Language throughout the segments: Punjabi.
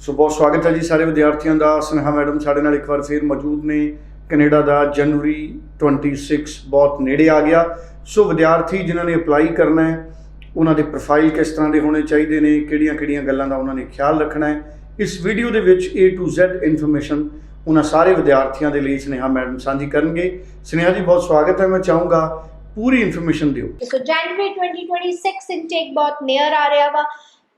ਸੋ ਬਹੁਤ ਸਵਾਗਤ ਹੈ ਜੀ ਸਾਰੇ ਵਿਦਿਆਰਥੀਆਂ ਦਾ। ਸਨੇਹਾ ਮੈਡਮ ਸਾਡੇ ਨਾਲ ਇੱਕ ਵਾਰ ਫੇਰ ਮੌਜੂਦ ਨੇ। ਕੈਨੇਡਾ ਦਾ ਜਨਵਰੀ 26 ਬਹੁਤ ਨੇੜੇ ਆ ਗਿਆ। ਸੋ ਵਿਦਿਆਰਥੀ ਜਿਨ੍ਹਾਂ ਨੇ ਅਪਲਾਈ ਕਰਨਾ ਹੈ, ਉਹਨਾਂ ਦੇ ਪ੍ਰੋਫਾਈਲ ਕਿਸ ਤਰ੍ਹਾਂ ਦੇ ਹੋਣੇ ਚਾਹੀਦੇ ਨੇ, ਕਿਹੜੀਆਂ-ਕਿਹੜੀਆਂ ਗੱਲਾਂ ਦਾ ਉਹਨਾਂ ਨੇ ਖਿਆਲ ਰੱਖਣਾ ਹੈ। ਇਸ ਵੀਡੀਓ ਦੇ ਵਿੱਚ A to Z ਇਨਫੋਰਮੇਸ਼ਨ ਉਹਨਾਂ ਸਾਰੇ ਵਿਦਿਆਰਥੀਆਂ ਦੇ ਲਈ ਸਨੇਹਾ ਮੈਡਮ ਸਾਂਝੀ ਕਰਨਗੇ। ਸਨੇਹਾ ਜੀ, ਬਹੁਤ ਸਵਾਗਤ ਹੈ। ਮੈਂ ਚਾਹੂੰਗਾ ਪੂਰੀ ਇਨਫੋਰਮੇਸ਼ਨ ਦਿਓ। ਸੋ ਜਨਵਰੀ 2026 ਇਨਟੇਕ ਬਹੁਤ ਨੀਅਰ ਆ ਰਿਹਾ ਵਾ।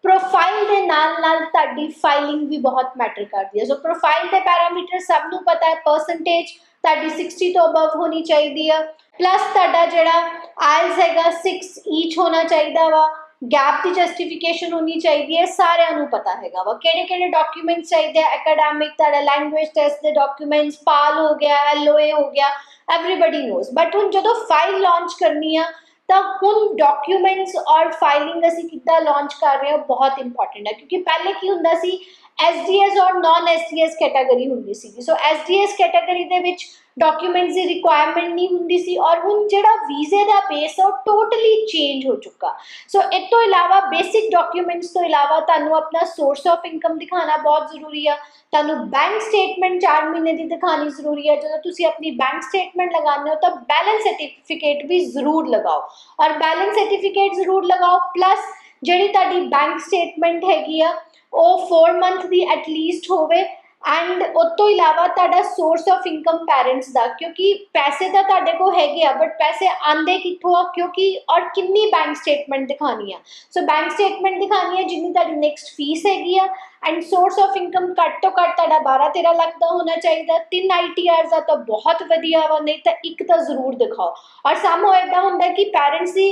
ਪ੍ਰੋਫਾਈਲ ਦੇ ਨਾਲ ਨਾਲ ਤੁਹਾਡੀ ਫਾਈਲਿੰਗ ਵੀ ਬਹੁਤ ਮੈਟਰ ਕਰਦੀ ਹੈ। ਸੋ ਪ੍ਰੋਫਾਈਲ ਦੇ ਪੈਰਾਮੀਟਰ ਸਭ ਨੂੰ ਪਤਾ ਹੈ। ਪਰਸੈਂਟੇਜ ਤੁਹਾਡੀ 60 ਤੋਂ ਅਬਵ ਹੋਣੀ ਚਾਹੀਦੀ ਹੈ ਪਲੱਸ ਤੁਹਾਡਾ ਜਿਹੜਾ ਆਇਲਸ ਹੈਗਾ 6 ਈਚ ਹੋਣਾ ਚਾਹੀਦਾ ਵਾ। ਗੈਪ ਦੀ ਜਸਟੀਫਿਕੇਸ਼ਨ ਹੋਣੀ ਚਾਹੀਦੀ ਹੈ। ਸਾਰਿਆਂ ਨੂੰ ਪਤਾ ਹੈਗਾ ਵਾ। ਕਿਹੜੇ ਕਿਹੜੇ ਡਾਕੂਮੈਂਟਸ ਚਾਹੀਦੇ ਆ? ਐਕੈਡੈਮਿਕ ਤੁਹਾਡਾ ਲੈਂਗੁਏਜ ਟੈਸਟ ਦੇ ਡਾਕੂਮੈਂਟਸ ਪਾਲ ਹੋ ਗਿਆ ਐਲਓਏ ਹੋ ਗਿਆ। ਐਵਰੀਬਾਡੀ ਨੋਸ ਬਟ ਹੁਣ ਜਦੋਂ ਫਾਈਲ ਲਾਂਚ ਕਰਨੀ ਆ ਤਾਂ ਹੁਣ ਡਾਕੂਮੈਂਟਸ ਔਰ ਫਾਈਲਿੰਗ ਅਸੀਂ ਕਿੱਦਾਂ ਲਾਂਚ ਕਰ ਰਹੇ ਹਾਂ, ਬਹੁਤ ਇੰਪੋਰਟੈਂਟ ਹੈ, ਕਿਉਂਕਿ ਪਹਿਲੇ ਕੀ ਹੁੰਦਾ ਸੀ SDS ਔਰ ਨਾਨ SDS ਕੈਟਾਗਰੀ ਹੁੰਦੀ ਸੀ ਸੋ SDS ਕੈਟਾਗਰੀ ਦੇ ਵਿੱਚ ਡਾਕੂਮੈਂਟਸ ਦੀ ਰਿਕੁਆਇਰਮੈਂਟ ਨਹੀਂ ਹੁੰਦੀ ਸੀ ਔਰ ਹੁਣ ਜਿਹੜਾ ਵੀਜ਼ੇ ਦਾ ਬੇਸ ਹੈ ਉਹ ਟੋਟਲੀ ਚੇਂਜ ਹੋ ਚੁੱਕਾ। ਸੋ ਇਸ ਤੋਂ ਇਲਾਵਾ ਬੇਸਿਕ ਡਾਕੂਮੈਂਟਸ ਤੋਂ ਇਲਾਵਾ ਤੁਹਾਨੂੰ ਆਪਣਾ ਸੋਰਸ ਆਫ ਇਨਕਮ ਦਿਖਾਉਣਾ ਬਹੁਤ ਜ਼ਰੂਰੀ ਆ। ਤੁਹਾਨੂੰ ਬੈਂਕ ਸਟੇਟਮੈਂਟ 4 ਮਹੀਨੇ ਦੀ ਦਿਖਾਣੀ ਜ਼ਰੂਰੀ ਹੈ ਜਦੋਂ ਤੁਸੀਂ ਆਪਣੀ ਬੈਂਕ ਸਟੇਟਮੈਂਟ ਲਗਾਉਂਦੇ ਹੋ ਤਾਂ ਬੈਲੈਂਸ ਸਰਟੀਫਿਕੇਟ ਵੀ ਜ਼ਰੂਰ ਲਗਾਓ। ਔਰ ਬੈਲੈਂਸ ਸਰਟੀਫਿਕੇਟ ਜ਼ਰੂਰ ਲਗਾਓ ਪਲੱਸ ਜਿਹੜੀ ਤੁਹਾਡੀ ਬੈਂਕ ਸਟੇਟਮੈਂਟ ਹੈਗੀ ਆ, ਉਹ 4 ਮੰਥ ਦੀ ਐਟਲੀਸਟ ਹੋਵੇ। ਐਂਡ ਉਸ ਤੋਂ ਇਲਾਵਾ ਤੁਹਾਡਾ ਸੋਰਸ ਆਫ ਇਨਕਮ ਪੈਰੈਂਟਸ ਦਾ, ਕਿਉਂਕਿ ਪੈਸੇ ਤਾਂ ਤੁਹਾਡੇ ਕੋਲ ਹੈਗੇ ਆ ਬਟ ਪੈਸੇ ਆਂਦੇ ਕਿੱਥੋਂ ਆ? ਕਿਉਂਕਿ ਔਰ ਕਿੰਨੀ ਬੈਂਕ ਸਟੇਟਮੈਂਟ ਦਿਖਾਣੀ ਆ? ਸੋ ਬੈਂਕ ਸਟੇਟਮੈਂਟ ਦਿਖਾਣੀ ਹੈ ਜਿੰਨੀ ਤੁਹਾਡੀ ਨੈਕਸਟ ਫੀਸ ਹੈਗੀ ਆ ਐਂਡ ਸੋਰਸ ਆਫ ਇਨਕਮ ਘੱਟ ਤੋਂ ਘੱਟ ਤੁਹਾਡਾ 12 13 ਲੱਖ ਦਾ ਹੋਣਾ ਚਾਹੀਦਾ। ਤਿੰਨ ਆਈਟੀਆਰਸ ਦਾ ਤਾਂ ਬਹੁਤ ਵਧੀਆ ਵਾ, ਨਹੀਂ ਤਾਂ ਇੱਕ ਤਾਂ ਜ਼ਰੂਰ ਦਿਖਾਓ। ਔਰ ਸਮ ਹੋ ਹੁੰਦਾ ਕਿ ਪੈਰੈਂਟਸ ਦੀ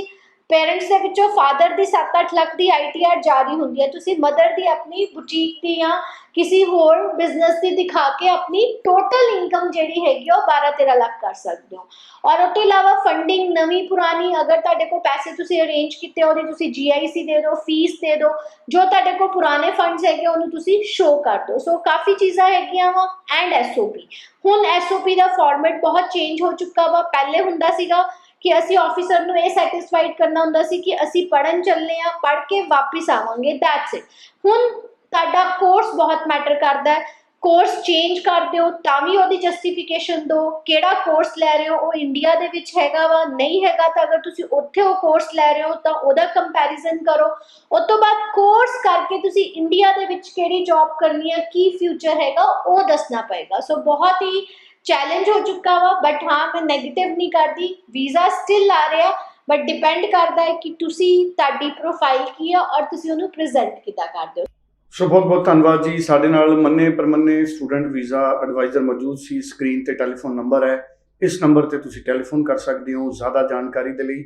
ਪੇਰੈਂਟਸ ਦੇ ਵਿੱਚੋਂ ਫਾਦਰ ਦੀ 7-8 ਲੱਖ ਦੀ ਆਈਟੀਆਰ ਜਾਰੀ ਹੁੰਦੀ ਹੈ। ਤੁਸੀਂ ਮਦਰ ਦੀ ਆਪਣੀ ਬੁਟੀਕ ਦੀ ਜਾਂ ਕਿਸੇ ਹੋਰ ਬਿਜ਼ਨਸ ਦੀ ਦਿਖਾ ਕੇ ਆਪਣੀ ਟੋਟਲ ਇਨਕਮ ਜਿਹੜੀ ਹੈਗੀ ਆ ਉਹ 12-13 ਲੱਖ ਕਰ ਸਕਦੇ ਹੋ। ਔਰ ਉਸ ਤੋਂ ਇਲਾਵਾ ਫੰਡਿੰਗ ਨਵੀਂ ਪੁਰਾਣੀ, ਅਗਰ ਤੁਹਾਡੇ ਕੋਲ ਪੈਸੇ ਤੁਸੀਂ ਅਰੇਂਜ ਕੀਤੇ, ਉਹਦੀ ਤੁਸੀਂ ਜੀਆਈਸੀ ਦੇ ਦਿਓ ਫੀਸ ਦੇ ਦਿਓ, ਜੋ ਤੁਹਾਡੇ ਕੋਲ ਪੁਰਾਣੇ ਫੰਡਸ ਹੈਗੇ ਉਹਨੂੰ ਤੁਸੀਂ ਸ਼ੋ ਕਰ ਦਿਓ। ਸੋ ਕਾਫੀ ਚੀਜ਼ਾਂ ਹੈਗੀਆਂ ਵਾ ਐਂਡ ਐਸਓਪੀ ਹੁਣ ਐਸਓਪੀ ਦਾ ਫਾਰਮੈਟ ਬਹੁਤ ਚੇਂਜ ਹੋ ਚੁੱਕਾ ਵਾ। ਪਹਿਲੇ ਹੁੰਦਾ ਸੀਗਾ ਕਿ ਅਸੀਂ ਆਫੀਸਰ ਨੂੰ ਇਹ ਸੈਟੀਸਫਾਈਡ ਕਰਨਾ ਹੁੰਦਾ ਸੀ ਕਿ ਅਸੀਂ ਪੜਨ ਚੱਲੇ ਆ ਪੜ ਕੇ ਵਾਪਿਸ ਆਵਾਂਗੇ ਦੈਟਸ ਇਟ ਹੁਣ ਤੁਹਾਡਾ ਕੋਰਸ ਬਹੁਤ ਮੈਟਰ ਕਰਦਾ ਹੈ। ਕੋਰਸ ਚੇਂਜ ਕਰ ਦਿਓ, ਤਾਂ ਵੀ ਉਹਦੀ ਜਸਟੀਫਿਕੇਸ਼ਨ ਦਿਓ। ਕਿਹੜਾ ਕੋਰਸ ਲੈ ਰਹੇ ਹੋ, ਉਹ ਇੰਡੀਆ ਦੇ ਵਿੱਚ ਹੈਗਾ ਵਾ, ਨਹੀਂ ਹੈਗਾ ਤਾਂ ਅਗਰ ਤੁਸੀਂ ਉੱਥੇ ਉਹ ਕੋਰਸ ਲੈ ਰਹੇ ਹੋ, ਤਾਂ ਉਹਦਾ ਕੰਪੈਰੀਜ਼ਨ ਕਰੋ। ਉਸ ਤੋਂ ਬਾਅਦ ਕੋਰਸ ਕਰਕੇ ਤੁਸੀਂ ਇੰਡੀਆ ਦੇ ਵਿੱਚ ਕਿਹੜੀ ਜੌਬ ਕਰਨੀ ਹੈ ਕੀ ਫਿਊਚਰ ਹੈਗਾ, ਉਹ ਦੱਸਣਾ ਪਏਗਾ। ਸੋ ਬਹੁਤ ਹੀ ਚੈਲੰਜ ਹੋ ਚੁੱਕਾ ਵਾ ਬਟ ਹਾਂ, ਮੈਂ 네ਗੇਟਿਵ ਨਹੀਂ ਕਰਦੀ ਵੀਜ਼ਾ ਸਟਿਲ ਆ ਰਿਹਾ ਬਟ ਡਿਪੈਂਡ ਕਰਦਾ ਹੈ ਕਿ ਤੁਸੀਂ ਤੁਹਾਡੀ ਪ੍ਰੋਫਾਈਲ ਕੀ ਆ ਔਰ ਤੁਸੀਂ ਉਹਨੂੰ ਪ੍ਰੈਜ਼ੈਂਟ ਕਿੱਦਾਂ ਕਰਦੇ ਹੋ। ਸੋ ਬਹੁਤ ਬਹੁਤ ਧੰਨਵਾਦ ਜੀ। ਸਾਡੇ ਨਾਲ ਮੰਨੇ ਪਰਮੰਨੇ ਸਟੂਡੈਂਟ ਵੀਜ਼ਾ ਐਡਵਾਈਜ਼ਰ ਮੌਜੂਦ ਸੀ। ਸਕਰੀਨ ਤੇ ਟੈਲੀਫੋਨ ਨੰਬਰ ਹੈ। ਇਸ ਨੰਬਰ ਤੇ ਤੁਸੀਂ ਟੈਲੀਫੋਨ ਕਰ ਸਕਦੇ ਹੋ ਜ਼ਿਆਦਾ ਜਾਣਕਾਰੀ ਦੇ ਲਈ।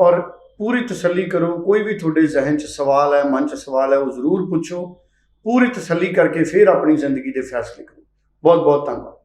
ਔਰ ਪੂਰੀ ਤਸੱਲੀ ਕਰੋ। ਕੋਈ ਵੀ ਤੁਹਾਡੇ ਜ਼ਿਹਨ 'ਚ ਸਵਾਲ ਹੈ, ਮਨ 'ਚ ਸਵਾਲ ਹੈ, ਉਹ ਜ਼ਰੂਰ ਪੁੱਛੋ। ਪੂਰੀ ਤਸੱਲੀ ਕਰਕੇ ਫਿਰ ਆਪਣੀ ਜ਼ਿੰਦਗੀ ਦੇ ਫੈਸਲੇ ਕਰੋ। ਬਹੁਤ ਬਹੁਤ ਧੰਨਵਾਦ।